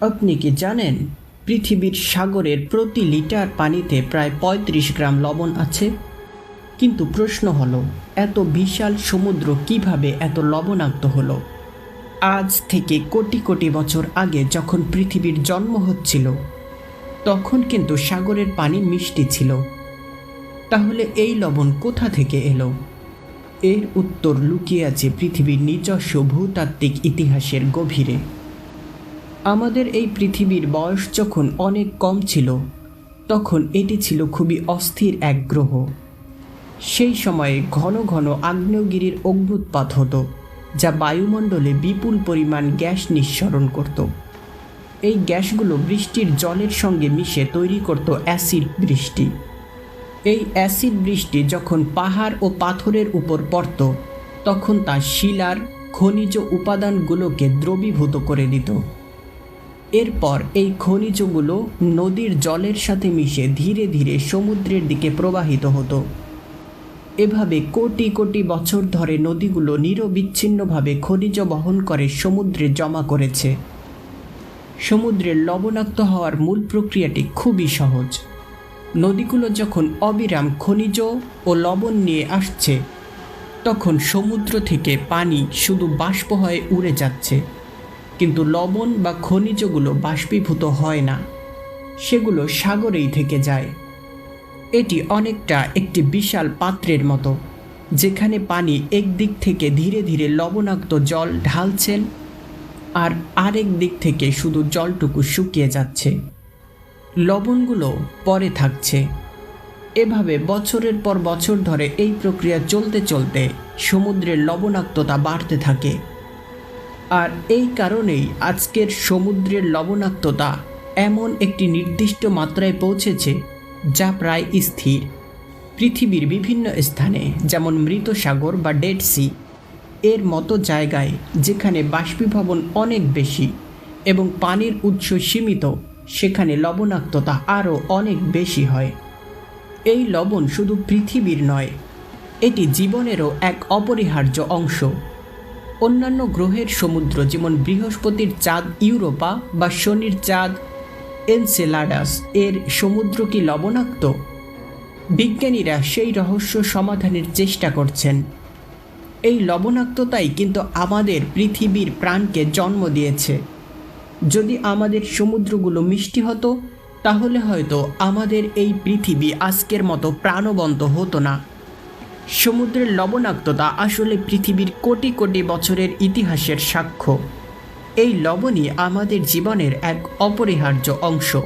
আপনি কি জানেন, পৃথিবীর সাগরের প্রতি লিটার পানিতে প্রায় পঁয়ত্রিশ গ্রাম লবণ আছে? কিন্তু প্রশ্ন হলো, এত বিশাল সমুদ্র কীভাবে এত লবণাক্ত হলো? আজ থেকে কোটি কোটি বছর আগে যখন পৃথিবীর জন্ম হচ্ছিল, তখন কিন্তু সাগরের পানি মিষ্টি ছিল। তাহলে এই লবণ কোথা থেকে এলো? এর উত্তর লুকিয়ে আছে পৃথিবীর নিজস্ব ভূতাত্ত্বিক ইতিহাসের গভীরে। আমাদের এই পৃথিবীর বয়স যখন অনেক কম ছিল, তখন এটি ছিল খুবই অস্থির এক গ্রহ। সেই সময়ে ঘন ঘন আগ্নেয়গিরির অগ্নুৎপাত হতো, যা বায়ুমণ্ডলে বিপুল পরিমাণ গ্যাস নিঃসরণ করত। এই গ্যাসগুলো বৃষ্টির জলের সঙ্গে মিশে তৈরি করত অ্যাসিড বৃষ্টি। এই অ্যাসিড বৃষ্টি যখন পাহাড় ও পাথরের উপর পড়ত, তখন তা শিলার, খনিজ উপাদানগুলোকে দ্রবীভূত করে দিত। এরপর এই খনিজগুলো নদীর জলের সাথে মিশে ধীরে ধীরে সমুদ্রের দিকে প্রবাহিত হতো। এভাবে কোটি কোটি বছর ধরে নদীগুলো নিরবিচ্ছিন্নভাবে খনিজ বহন করে সমুদ্রে জমা করেছে। সমুদ্রের লবণাক্ত হওয়ার মূল প্রক্রিয়াটি খুবই সহজ। নদীগুলো যখন অবিরাম খনিজ ও লবণ নিয়ে আসছে, তখন সমুদ্র থেকে পানি শুধু বাষ্প হয়ে উড়ে যাচ্ছে। কিন্তু লবণ বা খনিজগুলো বাষ্পীভূত হয় না। সেগুলো সাগরেই থেকে যায়। এটি অনেকটা একটি বিশাল পাত্রের মতো, যেখানে পানি একদিক থেকে ধীরে ধীরে লবণাক্ত জল ঢালছেন আর আরেক দিক থেকে শুধু জলটুকু শুকিয়ে যাচ্ছে। লবণগুলো পরে থাকছে। এভাবে বছরের পর বছর ধরে এই প্রক্রিয়া চলতে চলতে সমুদ্রের লবণাক্ততা বাড়তে থাকে। আর এই কারণেই আজকের সমুদ্রের লবণাক্ততা এমন একটি নির্দিষ্ট মাত্রায় পৌঁছেছে যা প্রায় স্থির। পৃথিবীর বিভিন্ন স্থানে, যেমন মৃত সাগর বা ডেড সি, এর মতো জায়গায় যেখানে বাষ্পীভবন অনেক বেশি এবং পানির উৎস সীমিত, সেখানে লবণাক্ততা আরও অনেক বেশি হয়। এই লবণ শুধু পৃথিবীর নয়, এটি জীবনেরও এক অপরিহার্য অংশ। অন্যান্য গ্রহের সমুদ্র, যেমন বৃহস্পতির চাঁদ ইউরোপা বা শনির চাঁদ এনসেলাডাস, এর সমুদ্র কি লবণাক্ত? বিজ্ঞানীরা সেই রহস্য সমাধানের চেষ্টা করছেন। এই লবণাক্ততাই কিন্তু আমাদের পৃথিবীর প্রাণকে জন্ম দিয়েছে। যদি আমাদের সমুদ্রগুলো মিষ্টি হতো, তাহলে হয়তো আমাদের এই পৃথিবী আজকের মতো প্রাণবন্ত হতো না। সমুদ্রের লবণাক্ততা আসলে পৃথিবীর কোটি কোটি বছরের ইতিহাসের সাক্ষ্য। এই লবণই আমাদের জীবনের এক অপরিহার্য অংশ।